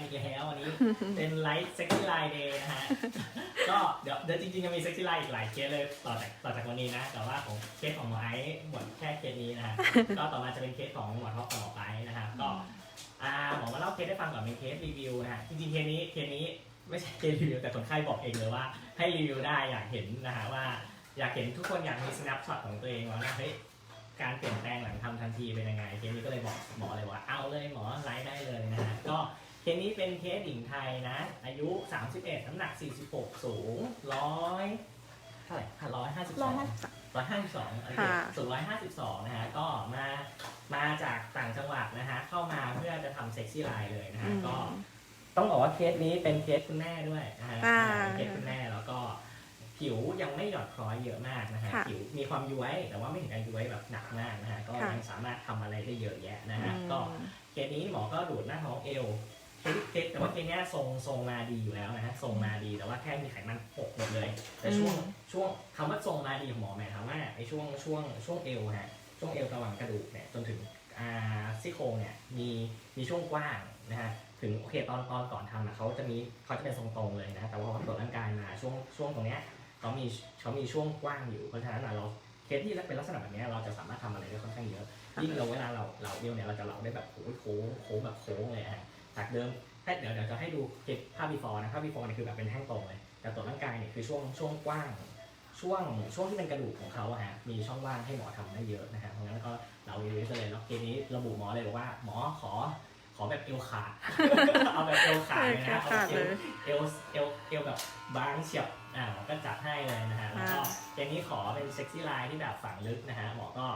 ครับเจอกันอีกแล้ววันนี้ เป็นไลฟ์เซ็กซี่ไลน์เดย์นะฮะ ก็เดี๋ยวเดี๋ยวจริงๆจะมีเซ็กซี่ไลน์อีกหลายเคสเลยต่อจากต่อจากวันนี้นะ แต่ว่าของเคสของหมอไอซ์หมดแค่เคสนี้นะฮะ ก็ต่อมาจะเป็นเคสของหมอท็อปกับหมอไอซ์นะฮะ ก็อ่าหมอมาเล่าเคสให้ฟังก่อนเป็นเคสรีวิวนะฮะ จริงๆเคสนี้เคสนี้ไม่ใช่เคสรีวิวแต่คนไข้บอกเองเลยว่าให้รีวิวได้อยากเห็นนะฮะว่า อยากเห็นทุกคนอยากมี snapshot ของตัวเองว่าเฮ้ยการเปลี่ยนแปลงหลังทำทันทีเป็นยังไง เคสนี้ก็เลยบอกหมอเลยว่าเอาเลยหมอไลฟ์ได้เลยนะฮะ ก็ เคสนี้เป็นเคสหญิงไทยนะ อายุ 31 น้ำหนัก 46 สูงร้อยเท่าไหร่ร้อยห้าสิบสร้ออยงห้าสิบสามร้อยห้าสิบสองโอเคค่ะสูงร้อยห้าสิบสองนะฮะ ก็มา มาจากต่างจังหวัดนะฮะ เข้ามาเพื่อจะทำเซ็กซี่ไลน์เลยนะฮะ ก็ต้องบอกว่าเคสนี้เป็นเคสคุณแม่ด้วยนะฮะอ่าเป็นเคสคุณแม่แล้วก็ผิวยังไม่หย่อนคล้อยเยอะมากนะฮะค่ะผิวมีความย้วยแต่ว่าไม่ถึงกับย้วยแบบหนักมากนะฮะ ก็ค่ะยังสามารถทำอะไรได้เยอะแยะนะฮะอืมก็เคสนี้หมอก็ดูดหน้าท้องเอว เคสเคสแต่ว่าเคสเนี้ยทรงทรงมาดีอยู่แล้วนะฮะทรงมาดีแต่ว่าแค่มีไขมันหกหมดเลย แต่ช่วงอืมช่วงคำว่าทรงมาดีของหมอหมายความว่าไอ้ช่วงช่วงช่วงเอวฮะช่วงเอวระหว่างกระดูกเนี่ยจนถึงอ่าซี่โครงเนี่ยมีมีช่วงกว้างนะฮะถึงโอเคตอนตอนก่อนทำอะเขาจะมีเขาจะเป็นทรงตรงเลยนะแต่ว่าพอตรวจร่างกายมาช่วงช่วงตรงเนี้ยเขามีเขามีช่วงกว้างอยู่เพราะฉะนั้นอะเราเคสที่เป็นลักษณะแบบเนี้ยเราจะสามารถทำอะไรได้ค่อนข้างเยอะยิ่งเราเวลาเราเราเดียวเนี่ยเราจะเราได้แบบโอ้ยโค้งโค้งแบบโค้งเลยฮะ จากเดิมให้เดี๋ยวเดี๋ยวจะให้ดูคลิปภาพ before นะภาพ before เนี่ยคือแบบเป็นแท่งตรงเลย แต่ตรวจร่างกายเนี่ยคือช่วงช่วงกว้าง ช่วงช่วงที่เป็นกระดูกของเขาอะฮะมีช่องว่างให้หมอทำได้เยอะนะฮะเพราะงั้นก็เราเอเวสเลยแล้วเคสนี้ระบุหมอเลยบอกว่าหมอขอขอแบบเอวขาดเอาแบบเอวขาดเลยนะเอาขาแบดบเอเลวยเอวเอวเอวแบบบางเฉียบอ่าหมอก็จัดให้เลยนะฮะแล้วก็อ่าเคสนี้ขอเป็นเซ็กซี่ไลน์ที่แบบฝังลึกนะฮะหมอก็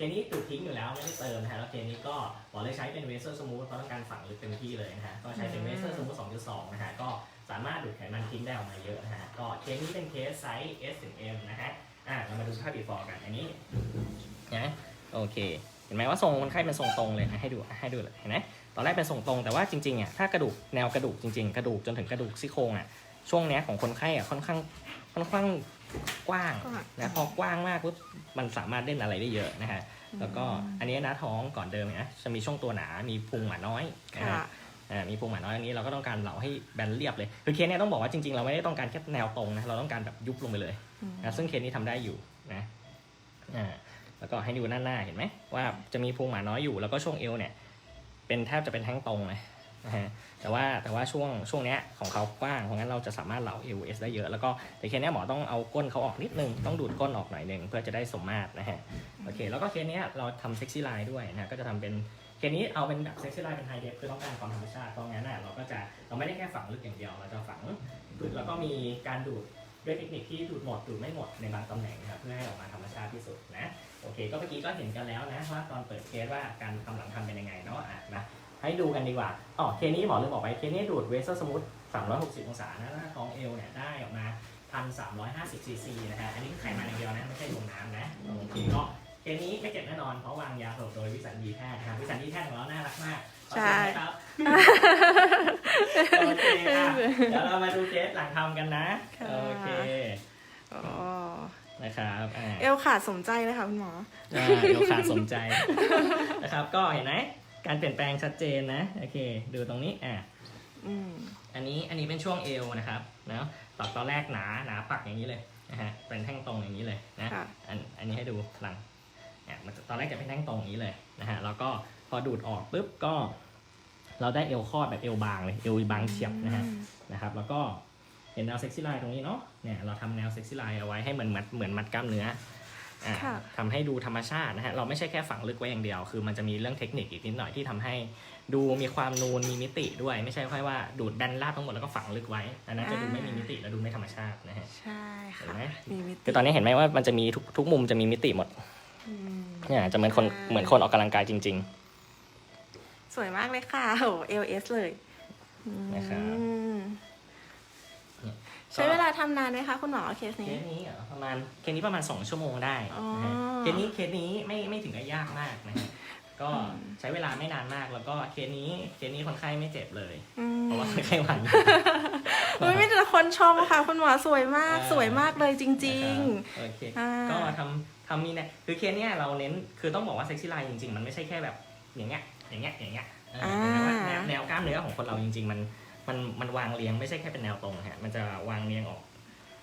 เคสนี้ตูดทิ้งอยู่แล้วไม่ได้เติมนะฮะแล้วเคสนี้ก็หมอเลยใช้เป็นเวเซอร์สมูทเพราะต้องการฝังลึกเต็มที่เลยนะฮะก็ใช้เป็นเวเซอร์สมูท2.2นะฮะก็สามารถดูดไขมันทิ้งได้ออกมาเยอะนะฮะก็เคสนี้เป็นเคสไซส์ S ถึง M นะฮะอะเรามาดูภาพ before กันอันนี้นะโอเคเห็นไหมว่าทรงคนไข้เป็นทรงตรงเลยนะให้ดูให้ดูเลยเห็นไหมตอนแรกเป็นทรงตรงแต่ว่าจริงๆอะถ้ากระดูกแนวกระดูกจริงๆ กระดูกจนถึงกระดูกซี่โครงอะ ช่วงเนี้ยของคนไข้อะค่อนข้างค่อนข้างกว้างกว้างนะพอกว้างมากปุ๊บมันสามารถเล่นอะไรได้เยอะนะฮะแล้วก็อันนี้หน้าท้องก่อนเดิมเนี่ยนะจะมีช่วงตัวหนา มีพุงหมาน้อยนะฮะค่ะ อ่ามีพุงหมาน้อยอันนี้เราก็ต้องการเหลาให้แบนเรียบเลยคือเคสเนี้ยต้องบอกว่าจริงๆ เราไม่ได้ต้องการแค่แนวตรงนะเราต้องการแบบยุบลงไปเลยอืม นะซึ่งเคสนี้ทำได้อยู่นะอ่าแล้วก็ให้ดูหน้าหน้าเห็นไหมว่าจะมีพุงหมาน้อยอยู่แล้วก็ช่วงเอวเนี่ย เป็นแทบจะเป็นแท่งตรงเลย นะฮะแต่ว่าแต่ว่าช่วงช่วงเนี้ยของเขากว้างเพราะงั้นเราจะสามารถเหลาเอวเอสได้เยอะ แล้วก็แต่เคสเนี้ยหมอต้องเอาก้นเขาออกนิดนึง ต้องดูดก้นออกหน่อยหนึ่งเพื่อจะได้สมมาตรนะฮะโอเค แล้วก็เคสเนี้ยเราทำเซ็กซี่ไลน์ด้วยนะก็จะทำเป็นเคสนี้เอาเป็นแบบเซ็กซี่ไลน์เป็นไฮเดฟคือต้องการความธรรมชาติเพราะงั้นน่ะเราก็จะเราไม่ได้แค่ฝังลึกอย่างเดียวเราจะฝังแล้วก็มีการดูดด้วยเทคนิคที่ดูดหมดดูดไม่หมดในบางตำแหน่งนะครับเพื่อให้ออกมาธรรมชาติที่สุดนะโอเค ก็เมื่อกี้ก็เห็นกันแล้วนะว่าตอนเปิดเคสว่าการทำหลังทำเป็นยังไงเนาะอะนะ ให้ดูกันดีกว่าอ๋อเคสนี้หมอลืมบอกไปเคสนี้ดูดเวสเซอร์สมูท360 องศานะหน้าท้องเอวเนี่ยได้ออกมา 1,350ซีซีนะฮะ อันนี้คือไขมันอย่างเดียวนะ ไม่ใช่ลงน้ำนะโอเคก็เคสนี้ไม่เจ็บแน่นอน เพราะวางยาสลบโดยวิสัญญีแพทย์นะครับวิสัญญีแพทย์ของเราน่ารักมากขอเสียงหน่อยครับโอเคอะเดี๋ยวเรามาดูเคสหลังทำกันนะค่ะโอเคอ๋อนะครับอ่าเอวขาดสมใจเลยค่ะคุณหมออ่าเดี๋ยวขาดสนใจนะครับก็เห็นไหม การเปลี่ยนแปลงชัดเจนนะโอเค ดูตรงนี้อะอืมอันนี้อันนี้เป็นช่วงเอวนะครับเนาะตอนตอนแรกหนาหนาปักอย่างนี้เลยนะฮะเป็นแท่งตรงอย่างนี้เลยนะค่ะอันอันนี้ให้ดูหลังเนี่ยมันจะตอนแรกจะเป็นแท่งตรงอย่างนี้เลยนะฮะแล้วก็พอดูดออกปุ๊บก็ เราได้เอวคอดแบบเอวบางเลยเอวบางเฉียบนะฮะนะครับแล้วก็เห็นแนวเซ็กซี่ไลน์ตรงนี้เนาะเนี่ยเราทำแนวเซ็กซี่ไลน์เอาไว้ให้เหมือนมัดเหมือนมัดกล้ามเนื้อ อ่าค่ะทำให้ดูธรรมชาตินะฮะเราไม่ใช่แค่ฝังลึกไว้อย่างเดียว คือมันจะมีเรื่องเทคนิคอีกนิดหน่อยที่ทำให้ดูมีความนูนมีมิติด้วย ไม่ใช่แค่ว่าดูดแบนลาบทั้งหมดแล้วก็ฝังลึกไว้อันนั้นจะดูไม่มีมิติและดูไม่ธรรมชาตินะฮะใช่เห็นค่ะไหมมีมิติคือตอนนี้เห็นไหมว่ามันจะมีทุกทุกมุมจะมีมิติหมดอืมเนี่ยจะเหมือนคนใช่เหมือนคนออกกำลังกายจริงสวยมากเลยค่ะโหเอลเอสเลยนะครับอืมเนี่ย ใช้เวลาทำนานไหมคะคุณหมอเคสๆเคนี้สนี้เหรอประมาณเคสนี้ประมาณ 2 ชั่วโมงได้อ๋อนะฮะเคสนี้เคสนี้ไม่ไม่ถึงกับยากมากนะฮะก็อืมใช้เวลาไม่นานมากแล้วก็เคสนี้เคสนี้คนไข้ไม่เจ็บเลย อืมเพราะว่าคนไข้หวันเฮ้ยมีแต่คนชมค่ะ คุณหมอสวยมาก อ่า สวยมากเลยจริงโอเคๆอ่า ก็ทำทำมีเนี่ยคือเคสเนี้ยเราเน้นคือต้องบอกว่าเซ็กซี่ไลน์จริงๆ มันไม่ใช่แค่แบบอย่างเงี้ยอย่างเงี้ยอย่างเงี้ยเออเห็นไหมว่าแนวแนวกล้ามเนื้อของคนเราจริง ๆ มัน มันมันวางเรียงไม่ใช่แค่เป็นแนวตรงฮะมันจะวางเรียงออก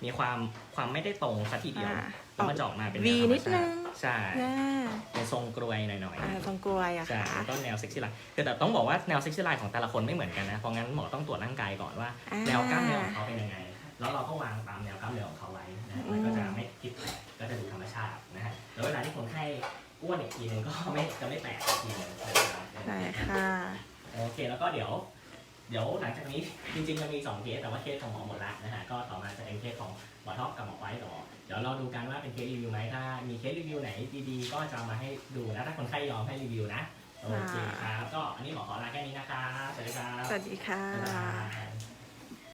มีความความไม่ได้ตรงสัทีเดียวอ่าแล้วมันจะออกมาเป็นวีแวธรรมนิดนึงชาติใช่น่าเป็นทรงกรวยหน่อยอ่าทรงกลวยอะๆใช่ค่ะแล้วก็แนวเซ็กซี่ไลน์คือแต่ต้องบอกว่าแนวเซ็กซี่ไลน์ของแต่ละคนไม่เหมือนกันนะ เพราะงั้นหมอต้องตรวจร่างกายก่อนว่า อ่าแนวกล้ามเนื้อของเขาเป็นยังไง แล้วเราก็วางตามแนวกล้ามเนื้อของเขาไว้นะอืมมันก็จะไม่ผิดแปลกก็จะดูธรรมชาตินะฮะ แล้วเวลาที่คนไข้อ้วนอีกทีนึงก็ไม่จะไม่แปลกอีกทีนึงนะครับใช่ค่ะ โอเค แล้วก็เดี๋ยว เดี๋ยวหลังจากนี้จริงๆมันมีสองเคสแต่ว่าเคสของหมอหมดละนะฮะก็ต่อมาจะเป็นเคสของหมอท็อปกับหมอไว้ต่อเดี๋ยวเราดูกันว่าเป็นเคสรีวิวไหมถ้ามีเคสรีวิวไหนดีๆก็จะเอามาให้ดูนะถ้าคนไข้ยอมให้รีวิวนะโอเคครับก็อันนี้หมอขอลาแค่นี้นะคะสวัสดีครับสวัสดีค่ะบ๊ายบาย